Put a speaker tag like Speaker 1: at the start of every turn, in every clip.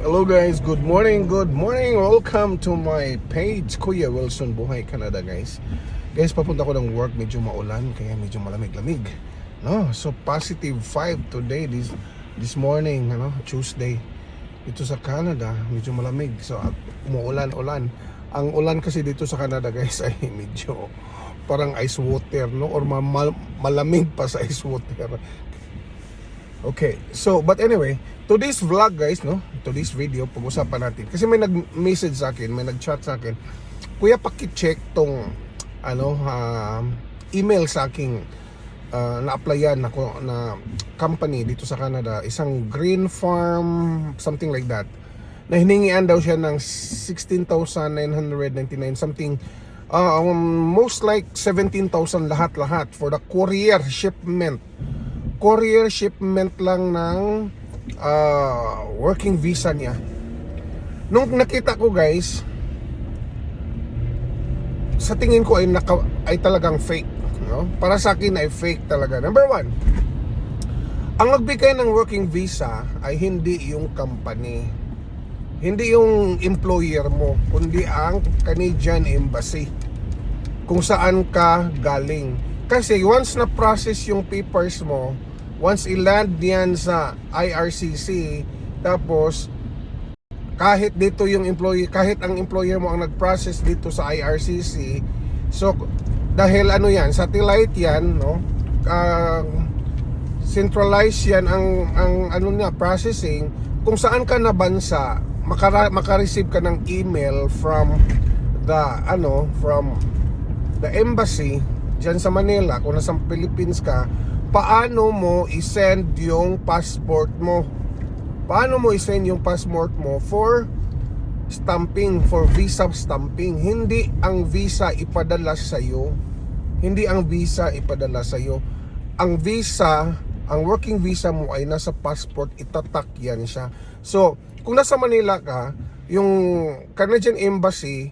Speaker 1: Hello guys, good morning, good morning. Welcome to my page, Kuya Wilson Buhay Canada guys. Guys, papunta ko ng work, medyo maulan, kaya medyo malamig-lamig. No, so positive 5 today, this this morning, ano, Tuesday. Dito sa Canada, medyo malamig. So, umuulan-ulan. Ang ulan kasi dito sa Canada guys ay medyo parang ice water, no? Or ma- mal- malamig pa sa ice water. Okay, so but anyway, today's vlog guys, no? Today's video, pag-usapan natin. Kasi may nag-message sa akin, may nag-chat sa akin. Kuya, paki-check tong ano, ah, email sa aking ah, na-applyan ako na company dito sa Canada, isang green farm, something like that. Na hiningian daw siya ng 16,999 something uh, um, most like 17,000 lahat-lahat for the courier shipment courier shipment lang ng ah, working visa niya. Nung nakita ko guys, sa tingin ko ay, naka, ay talagang fake. No? Para sa akin ay fake talaga. Number one, ang nagbigay ng working visa ay hindi yung company. Hindi yung employer mo, kundi ang Canadian Embassy. Kung saan ka galing. Kasi once na process yung papers mo, once i-land yan sa IRCC, tapos kahit dito yung employee, kahit ang employer mo ang nag-process dito sa IRCC, so dahil ano yan, satellite yan, no? Uh, centralized yan ang ang ano niya processing kung saan ka na bansa makara, makareceive ka ng email from the ano from the embassy diyan sa Manila kung nasa Philippines ka paano mo i-send yung passport mo? Paano mo i-send yung passport mo for stamping for visa stamping? Hindi ang visa ipadala sa iyo hindi ang visa ipadala sa iyo ang visa ang working visa mo ay nasa passport itatak yan siya. So kung nasa Manila ka yung Canadian Embassy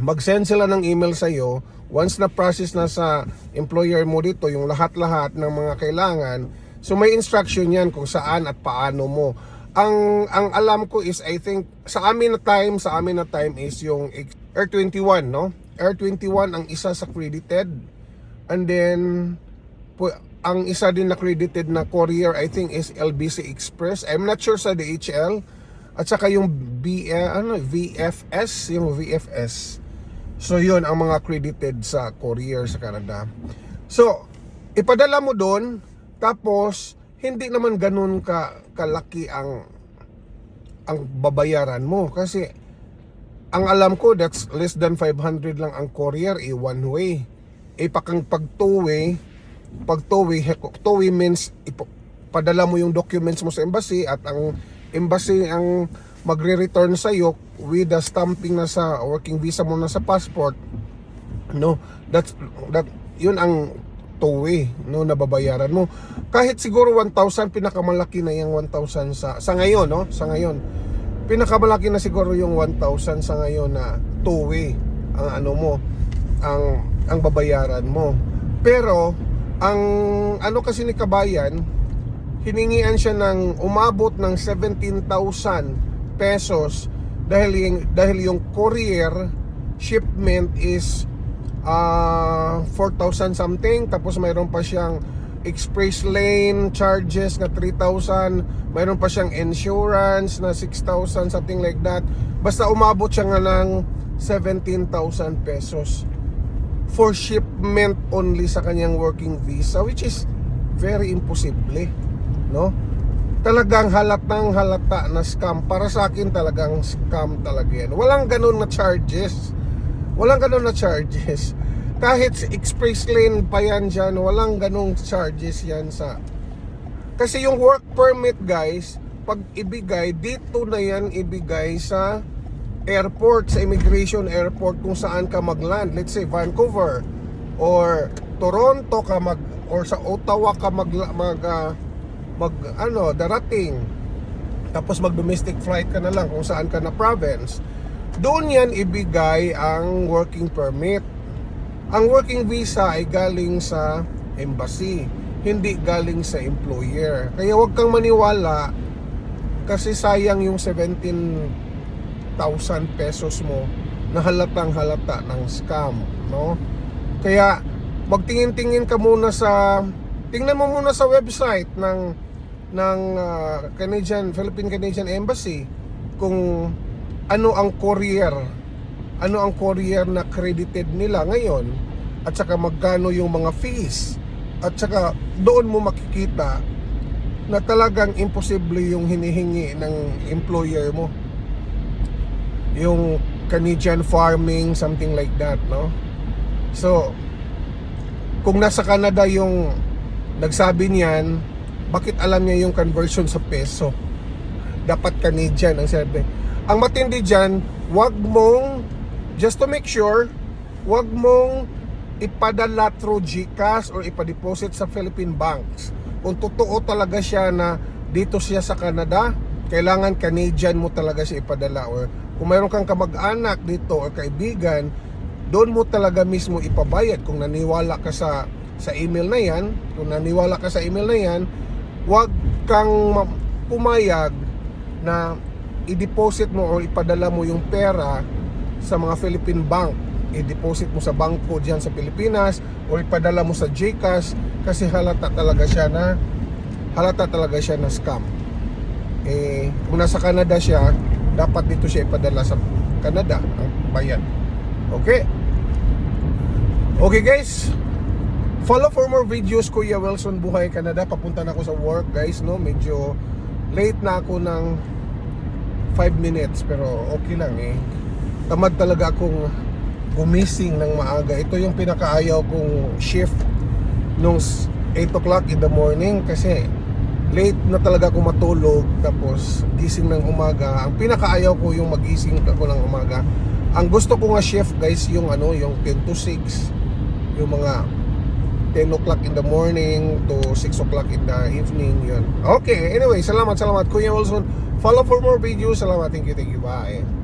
Speaker 1: mag-send sila ng email sa iyo once na process na sa employer mo dito yung lahat-lahat ng mga kailangan so may instruction yan kung saan at paano mo. Ang ang alam ko is I think sa amin na time sa amin na time is yung Air 21 no? Air 21 ang isa sa credited. And then po, ang isa din na credited na courier I think is LBC Express. I'm not sure sa DHL at saka yung B, eh, ano, VFS yung VFS So yun ang mga credited sa courier sa Canada. So ipadala mo doon tapos hindi naman ganun ka kalaki ang ang babayaran mo kasi ang alam ko that's less than 500 lang ang courier eh one way. Eh pakang pag two way, pag two way, two way means ipo, padala mo yung documents mo sa embassy at ang embassy ang magre-return sa iyo with the stamping na sa working visa mo na sa passport no that's that yun ang two-way no nababayaran mo. Kahit siguro 1,000 pinakamalaki na yung 1,000 sa sa ngayon no sa ngayon. Pinakamalaki na siguro yung 1,000 sa ngayon na two-way ang ano mo ang ang babayaran mo. Pero ang ano kasi ni kabayan hiningian siya ng umabot ng 17,000 pesos dahil yung, dahil yung courier shipment is uh, 4,000 something. Tapos mayroon pa siyang express lane charges na 3,000 mayroon pa siyang insurance na 6,000 something like that. Basta umabot siya nga ng 17,000 pesos for shipment only sa kanyang working visa which is very imposible no? Talagang halatang halata na scam. Para sa akin talagang scam talaga yan. Walang ganun na charges. Walang ganun na charges. Kahit express lane pa yan dyan walang ganung charges yan sa kasi yung work permit guys pag ibigay dito na yan ibigay sa airport sa immigration airport kung saan ka magland. Let's say Vancouver or Toronto ka mag or sa Ottawa ka mag, mag uh, mag ano darating. Tapos mag domestic flight ka na lang kung saan ka na province. Doon yan ibigay ang working permit. Ang working visa ay galing sa embassy hindi galing sa employer. Kaya wag kang maniwala Kasi sayang yung 17,000 pesos mo na halatang halata ng scam, no? Kaya magtingin-tingin ka muna sa tingnan mo muna sa website ng ng ah, Canadian Philippine Canadian Embassy kung ano ang courier ano ang courier na credited nila ngayon at saka magkano yung mga fees. At saka doon mo makikita na talagang imposible yung hinihingi ng employer mo. Yung Canadian farming something like that no? So kung nasa Canada yung nagsabi niyan bakit alam niya yung conversion sa peso? Dapat Canadian ang sabi. Ang matindi dyan wag mong just to make sure wag mong ipadala through GCash or ipadeposit sa Philippine banks. Kung totoo talaga siya na dito siya sa Canada kailangan Canadian mo talaga siya ipadala or kung mayroon kang kamag-anak dito or kaibigan doon mo talaga mismo ipabayad kung naniwala ka sa sa email na yan kung naniwala ka sa email na yan wag kang ma- pumayag na i-deposit mo o ipadala mo yung pera sa mga Philippine bank. I-deposit mo sa bangko diyan sa Pilipinas o ipadala mo sa GCash kasi halata talaga siya na halata talaga siya na scam. Eh kung nasa Canada siya dapat dito siya ipadala sa Canada ang bayan okay? Okay guys follow for more videos Kuya Wilson Buhay Canada. Papunta na ako sa work guys no? Medyo late na ako ng 5 minutes pero okay lang eh. Tamad talaga akong gumising ng maaga. Ito yung pinakaayaw kong shift nung 8 o'clock in the morning kasi late na talaga ako matulog tapos gising ng umaga. Ang pinakaayaw ko yung magising ako ng umaga. Ang gusto ko nga shift guys yung ano yung 10 to 6 yung mga 10 o'clock in the morning to 6 o'clock in the evening yun. Okay anyway salamat salamat Kuya Wilson. Follow for more videos. Salamat. Thank you thank you. Bye